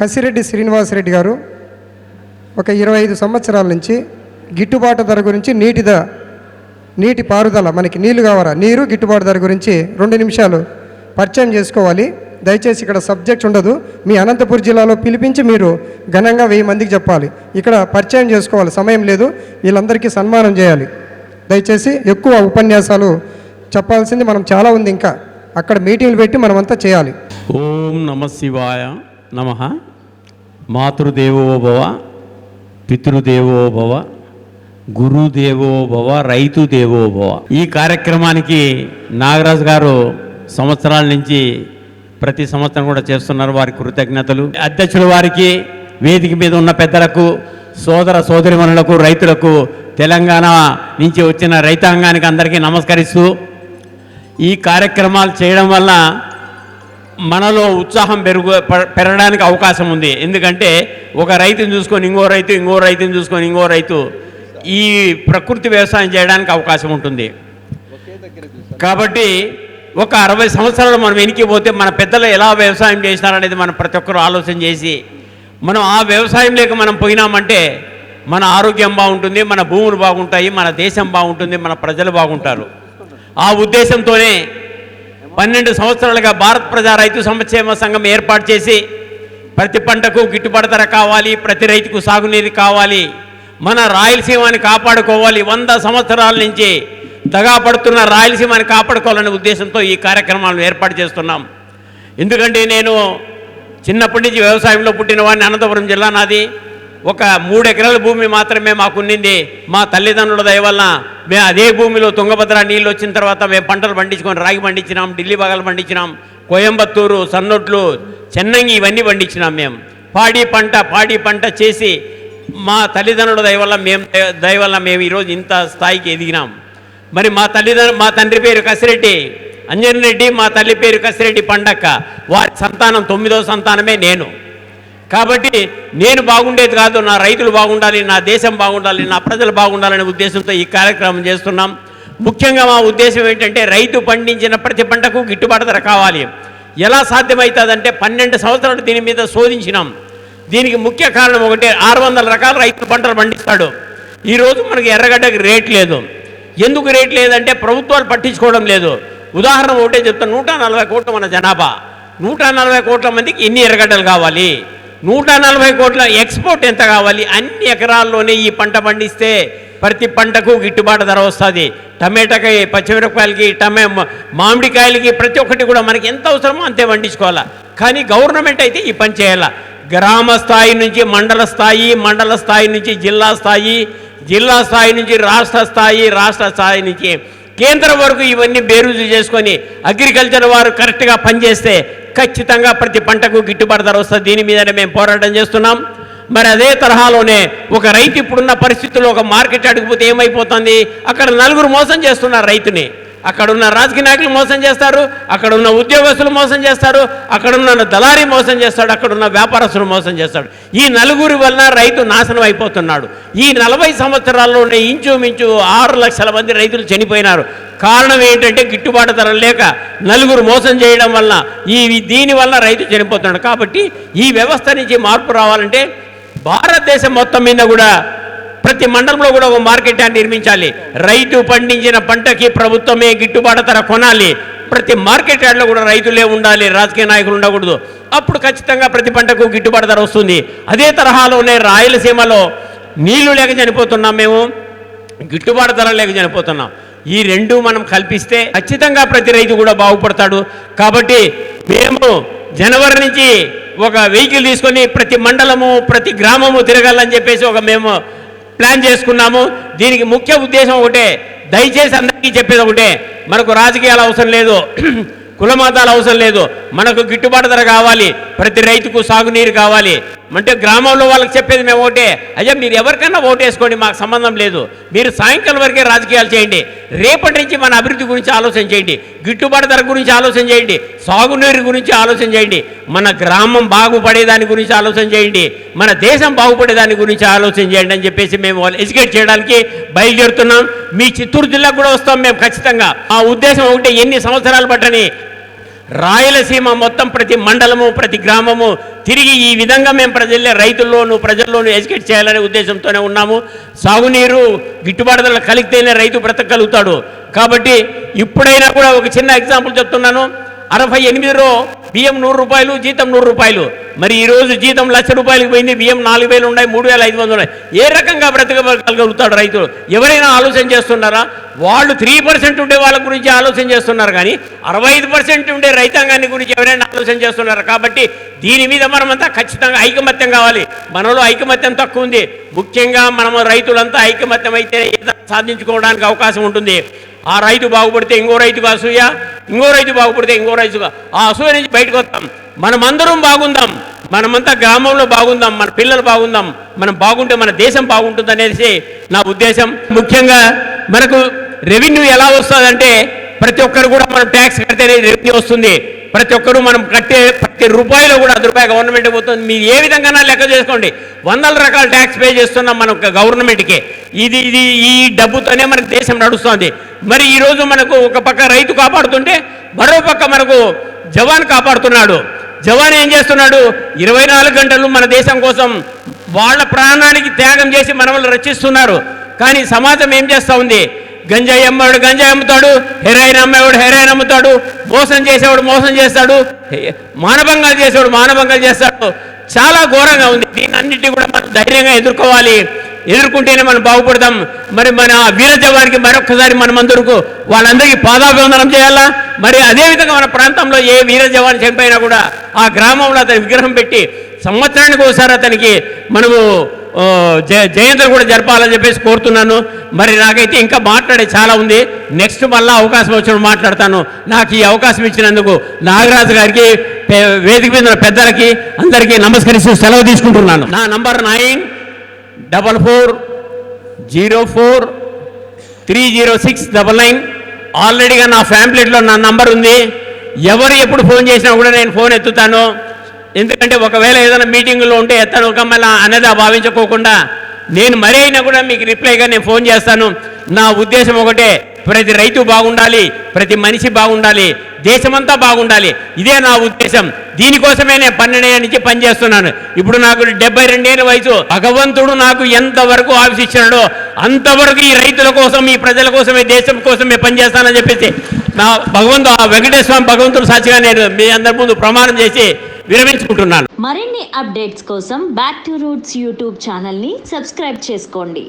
కసిరెడ్డి శ్రీనివాసరెడ్డి గారు ఒక ఇరవై ఐదు సంవత్సరాల నుంచి గిట్టుబాటు ధర గురించి నీటి ద నీటి పారుదల మనకి నీళ్ళు కావాలా? నీరు గిట్టుబాటు ధర గురించి రెండు నిమిషాలు పరిచయం చేసుకోవాలి. దయచేసి ఇక్కడ సబ్జెక్ట్ ఉండదు. మీ అనంతపురం జిల్లాలో పిలిపించి మీరు ఘనంగా వెయ్యి మందికి చెప్పాలి. ఇక్కడ పరిచయం చేసుకోవాలి. సమయం లేదు. వీళ్ళందరికీ సన్మానం చేయాలి. దయచేసి ఎక్కువ ఉపన్యాసాలు చెప్పాల్సింది మనం చాలా ఉంది ఇంకా. అక్కడ మీటింగ్లు పెట్టి మనమంతా చేయాలి. ఓం నమ శివాయ. నమ. మాతృదేవో భవ పితృదేవో భవ గురుదేవో భవ రైతు దేవోభవ ఈ కార్యక్రమానికి నాగరాజు గారు సంవత్సరాల నుంచి ప్రతి సంవత్సరం కూడా చేస్తున్నారు వారి కృతజ్ఞతలు. అధ్యక్షుల వారికి వేదిక మీద ఉన్న పెద్దలకు సోదర సోదరిమణులకు రైతులకు తెలంగాణ నుంచి వచ్చిన రైతాంగానికి అందరికీ నమస్కరిస్తూ ఈ కార్యక్రమాలు చేయడం వల్ల మనలో ఉత్సాహం పెరుగు ప- పెరగడానికి అవకాశం ఉంది. ఎందుకంటే ఒక రైతుని చూసుకొని ఇంకో రైతు ఇంకో రైతుని చూసుకొని ఇంకో రైతు ఈ ప్రకృతి వ్యవసాయం చేయడానికి అవకాశం ఉంటుంది. కాబట్టి ఒక అరవై సంవత్సరాలు మనం వెనక్కి పోతే మన పెద్దలు ఎలా వ్యవసాయం చేసినారనేది మనం ప్రతి ఒక్కరూ ఆలోచన చేసి మనం ఆ వ్యవసాయం లేక మనం పోయినామంటే మన ఆరోగ్యం బాగుంటుంది మన భూములు బాగుంటాయి మన దేశం బాగుంటుంది మన ప్రజలు బాగుంటారు. ఆ ఉద్దేశంతోనే పన్నెండు సంవత్సరాలుగా భారత ప్రజా రైతు సంక్షేమ సంఘం ఏర్పాటు చేసి ప్రతి పంటకు గిట్టుబాటు ధర కావాలి ప్రతి రైతుకు సాగునీరు కావాలి. మన రాయలసీమని కాపాడుకోవాలి. వంద సంవత్సరాల నుంచి దగా పడుతున్న రాయలసీమని కాపాడుకోవాలనే ఉద్దేశంతో ఈ కార్యక్రమాలను ఏర్పాటు చేస్తున్నాం. ఎందుకంటే నేను చిన్నప్పటి నుంచి వ్యవసాయంలో పుట్టిన వాడిని అనంతపురం జిల్లా నాది. ఒక మూడు ఎకరాల భూమి మాత్రమే మాకున్నింది మా తల్లిదండ్రుల దయ వల్ల మేము అదే భూమిలో తుంగభద్ర నీళ్ళు వచ్చిన తర్వాత మేము పంటలు పండించుకొని రాగి పండించినాం ఢిల్లీ బాగాలు పండించినాం కోయంబత్తూరు సన్నొట్లు చెన్నంగి ఇవన్నీ పండించినాం మేము. పాడి పంట పాడి పంట చేసి మా తల్లిదండ్రుల దయవల్ల మేము దయవల్ల మేము ఈరోజు ఇంత స్థాయికి ఎదిగినాం. మరి మా తల్లిదండ్రులు మా తండ్రి పేరు కసిరెడ్డి అంజన్ రెడ్డి మా తల్లి పేరు కసిరెడ్డి పండక్క. వారి సంతానం తొమ్మిదో సంతానమే నేను. కాబట్టి నేను బాగుండేది కాదు నా రైతులు బాగుండాలి నా దేశం బాగుండాలి నా ప్రజలు బాగుండాలనే ఉద్దేశంతో ఈ కార్యక్రమం చేస్తున్నాం. ముఖ్యంగా మా ఉద్దేశం ఏంటంటే రైతు పండించిన ప్రతి పంటకు గిట్టుబాటు ధర కావాలి. ఎలా సాధ్యమవుతుందంటే పన్నెండు సంవత్సరాలు దీని మీద శోధించినాం. దీనికి ముఖ్య కారణం ఒకటి ఆరు వందల రకాల రైతు పంటలు పండిస్తాడు. ఈరోజు మనకి ఎర్రగడ్డకి రేట్ లేదు. ఎందుకు రేట్ లేదంటే ప్రభుత్వాలు పట్టించుకోవడం లేదు. ఉదాహరణ ఒకటే చెప్తాను నూట నలభై కోట్ల మన జనాభా. నూట నలభై కోట్ల మందికి ఎన్ని ఎర్రగడ్డలు కావాలి? నూట నలభై కోట్ల ఎక్స్పోర్ట్ ఎంత కావాలి? అన్ని ఎకరాల్లోనే ఈ పంట పండిస్తే ప్రతి పంటకు గిట్టుబాటు ధర వస్తుంది. టమాటాకి పచ్చిమిరపకాయలకి టమే మామిడికాయలకి ప్రతి ఒక్కటి కూడా మనకి ఎంత అవసరమో అంతే పండించుకోవాలా. కానీ గవర్నమెంట్ అయితే ఈ పని చేయాల? గ్రామ స్థాయి నుంచి మండల స్థాయి మండల స్థాయి నుంచి జిల్లా స్థాయి జిల్లా స్థాయి నుంచి రాష్ట్ర స్థాయి రాష్ట్ర స్థాయి నుంచి కేంద్రం వరకు ఇవన్నీ బేరుజు చేసుకొని అగ్రికల్చర్ వారు కరెక్ట్గా పనిచేస్తే ఖచ్చితంగా ప్రతి పంటకు గిట్టుబాటు ధర వస్తుంది. దీని మీదనే మేము పోరాటం చేస్తున్నాం. మరి అదే తరహాలోనే ఒక రైతు ఇప్పుడున్న పరిస్థితుల్లో ఒక మార్కెట్ అడిగిపోతే ఏమైపోతుంది? అక్కడ నలుగురు మోసం చేస్తున్నారు రైతుని. అక్కడ ఉన్న రాజకీయ నాయకులు మోసం చేస్తారు అక్కడ ఉన్న ఉద్యోగస్తులు మోసం చేస్తారు అక్కడ ఉన్న దళారీ మోసం చేస్తాడు అక్కడ ఉన్న వ్యాపారస్తులు మోసం చేస్తాడు. ఈ నలుగురి వలన రైతు నాశనం అయిపోతున్నాడు. ఈ నలభై సంవత్సరాల్లోనే ఇంచుమించు ఆరు లక్షల మంది రైతులు చనిపోయినారు. కారణం ఏంటంటే గిట్టుబాటు ధర లేక నలుగురు మోసం చేయడం వలన ఈ దీనివల్ల రైతు చనిపోతున్నాడు. కాబట్టి ఈ వ్యవస్థ నుంచి మార్పు రావాలంటే భారతదేశం మొత్తం మీద కూడా ప్రతి మండలంలో కూడా ఒక మార్కెట్ నిర్మించాలి. రైతు పండించిన పంటకి ప్రభుత్వమే గిట్టుబాటు ధర కొనాలి. ప్రతి మార్కెట్ యార్డ్లో కూడా రైతులే ఉండాలి రాజకీయ నాయకులు ఉండకూడదు. అప్పుడు ఖచ్చితంగా ప్రతి పంటకు గిట్టుబాటు ధర వస్తుంది. అదే తరహాలోనే రాయలసీమలో నీళ్ళు లేక చనిపోతున్నాం మేము. గిట్టుబాటు ధర లేక చనిపోతున్నాం. ఈ రెండు మనం కల్పిస్తే ఖచ్చితంగా ప్రతి రైతు కూడా బాగుపడతాడు. కాబట్టి మేము జనవరి నుంచి ఒక వెహికల్ తీసుకొని ప్రతి మండలము ప్రతి గ్రామము తిరగాలని చెప్పేసి ఒక మేము ప్లాన్ చేసుకున్నాము. దీనికి ముఖ్య ఉద్దేశం ఒకటే. దయచేసి అందరికీ చెప్పేది ఒకటే. మనకు రాజకీయాలు అవసరం లేదు. కులమాతాలు అవసరం లేదు. మనకు గిట్టుబాటు ధర కావాలి. ప్రతి రైతుకు సాగునీరు కావాలి. అంటే గ్రామంలో వాళ్ళకి చెప్పేది మేము ఓటే. అయ్యా మీరు ఎవరికైనా ఓటేసుకోండి మాకు సంబంధం లేదు. మీరు సాయంకాలం వరకే రాజకీయాలు చేయండి. రేపటి నుంచి మన అభివృద్ధి గురించి ఆలోచన చేయండి. గిట్టుబాటు ధర గురించి ఆలోచన చేయండి. సాగునీరు గురించి ఆలోచన చేయండి. మన గ్రామం బాగుపడేదాని గురించి ఆలోచన చేయండి. మన దేశం బాగుపడేదాని గురించి ఆలోచన చేయండి అని చెప్పేసి మేము వాళ్ళు ఎడ్యుకేట్ చేయడానికి బయలుదేరుతున్నాం. మీ చిత్తూరు జిల్లాకు కూడా వస్తాం మేము ఖచ్చితంగా. ఆ ఉద్దేశం ఒకటే ఎన్ని సంవత్సరాలు పట్టని రాయలసీమ మొత్తం ప్రతి మండలము ప్రతి గ్రామము తిరిగి ఈ విధంగా మేము ప్రజల్లో రైతుల్లోనూ ప్రజల్లోనూ ఎడ్యుకేట్ చేయాలనే ఉద్దేశంతోనే ఉన్నాము. సాగునీరు గిట్టుబాటు ధరలు కలిగితేనే రైతు బ్రతకగలుగుతాడు. కాబట్టి ఇప్పుడైనా కూడా ఒక చిన్న ఎగ్జాంపుల్ చెప్తున్నాను. అరవై ఎనిమిదిలో బియ్యం నూరు రూపాయలు జీతం నూరు రూపాయలు. మరి ఈరోజు జీతం లక్ష రూపాయలకు పోయింది బియ్యం నాలుగు వేలు ఉన్నాయి మూడు వేల ఐదు వందలు ఉన్నాయి. ఏ రకంగా బ్రతకగలుగుతాడు రైతులు ఎవరైనా ఆలోచన చేస్తున్నారా? వాళ్ళు త్రీ పర్సెంట్ ఉండే వాళ్ళ గురించి ఆలోచన చేస్తున్నారు కానీ అరవై ఐదు పర్సెంట్ ఉండే రైతాంగాన్ని గురించి ఎవరైనా ఆలోచన చేస్తున్నారు? కాబట్టి దీని మీద మనమంతా ఖచ్చితంగా ఐకమత్యం కావాలి. మనలో ఐకమత్యం తక్కువ ఉంది. ముఖ్యంగా మనము రైతులంతా ఐకమత్యం అయితే ఏదైనా సాధించుకోవడానికి అవకాశం ఉంటుంది. ఆ రైతు బాగుపడితే ఇంకో రైతుకు అసూయ ఇంకో రైతు బాగుపడితే ఇంకో రైతుగా. ఆ అసూయ నుంచి బయటకు వస్తాం. మనమందరం బాగుందాం. మనమంతా గ్రామంలో బాగుందాం. మన పిల్లలు బాగుందాం. మనం బాగుంటే మన దేశం బాగుంటుంది అనేసి నా ఉద్దేశం. ముఖ్యంగా మనకు రెవెన్యూ ఎలా వస్తుందంటే ప్రతి ఒక్కరు కూడా మనం ట్యాక్స్ కడితేనే రెవెన్యూ వస్తుంది. ప్రతి ఒక్కరూ మనం కట్టే ప్రతి రూపాయలు కూడా అది రూపాయి గవర్నమెంట్ పోతుంది. మీరు ఏ విధంగా లెక్క చేసుకోండి. వందల రకాల ట్యాక్స్ పే చేస్తున్నాం మనం గవర్నమెంట్కి ఇది ఇది ఈ డబ్బుతోనే మనకు దేశం నడుస్తుంది. మరి ఈరోజు మనకు ఒక పక్క రైతు కాపాడుతుంటే మరో పక్క మనకు జవాన్ కాపాడుతున్నాడు. జవాన్ ఏం చేస్తున్నాడు? ఇరవై నాలుగు గంటలు మన దేశం కోసం వాళ్ళ ప్రాణానికి త్యాగం చేసి మనల్ని రచిస్తున్నారు కానీ సమాజం ఏం చేస్తూ ఉంది? గంజాయి అమ్మేవాడు గంజాయి అమ్ముతాడు హెరాయిన్ అమ్మేవాడు హెరాయిన్ అమ్ముతాడు మోసం చేసేవాడు మోసం చేస్తాడు మానభంగాలు చేసేవాడు మానభంగాలు చేస్తాడు. చాలా ఘోరంగా ఉంది. దీని అన్నిటి కూడా మనం ధైర్యంగా ఎదుర్కోవాలి. ఎదుర్కొంటేనే మనం బాగుపడతాం. మరి మన ఆ వీర జవానికి మరొకసారి మనమందరకు వాళ్ళందరికీ పాదాభివందనం చేయాలా? మరి అదేవిధంగా మన ప్రాంతంలో ఏ వీర జవాన్ చనిపోయినా కూడా ఆ గ్రామంలో అతని విగ్రహం పెట్టి సంవత్సరానికి ఒకసారి అతనికి మనము జయంతి కూడా జరపాలని చెప్పేసి కోరుతున్నాను. మరి నాకైతే ఇంకా మాట్లాడే చాలా ఉంది. నెక్స్ట్ మళ్ళీ అవకాశం వచ్చినప్పుడు మాట్లాడతాను. నాకు ఈ అవకాశం ఇచ్చినందుకు నాగరాజు గారికి వేదిక మీద పెద్దలకి అందరికీ నమస్కరిస్తూ సెలవు తీసుకుంటున్నాను. నా number nine double four zero four three zero six double nine. ఆల్రెడీగా నా ఫ్యాంప్లెట్లో నా నంబర్ ఉంది. ఎవరు ఎప్పుడు ఫోన్ చేసినా కూడా నేను ఫోన్ ఎత్తుతాను. ఎందుకంటే ఒకవేళ ఏదైనా మీటింగ్లో ఉంటే ఎత్తను ఒక మళ్ళీ అనేది భావించుకోకుండా నేను మరీ అయినా కూడా మీకు రిప్లైగా నేను ఫోన్ చేస్తాను. నా ఉద్దేశం ఒకటే ప్రతి రైతు బాగుండాలి ప్రతి మనిషి బాగుండాలి దేశమంతా బాగుండాలి. ఇదే నా ఉద్దేశం. దీనికోసమే నేను పన్నెండేళ్ళ నుంచి పనిచేస్తున్నాను. ఇప్పుడు నాకు డెబ్బై రెండేళ్ళ వయసు. భగవంతుడు నాకు ఎంతవరకు ఆఫీస్ ఇచ్చినాడో అంతవరకు ఈ రైతుల కోసం ఈ ప్రజల కోసమే దేశం కోసమే పనిచేస్తానని చెప్పేసి నా భగవంతు ఆ వెంకటేశ్వర స్వామి భగవంతుడు సాక్షిగా నేను మీ అందరి ముందు ప్రమాణం చేసి విరమించుకుంటున్నాను. మరిన్ని అప్డేట్స్ కోసం బ్యాక్ టు రూట్స్ యూట్యూబ్ ఛానల్ని సబ్స్క్రైబ్ చేసుకోండి.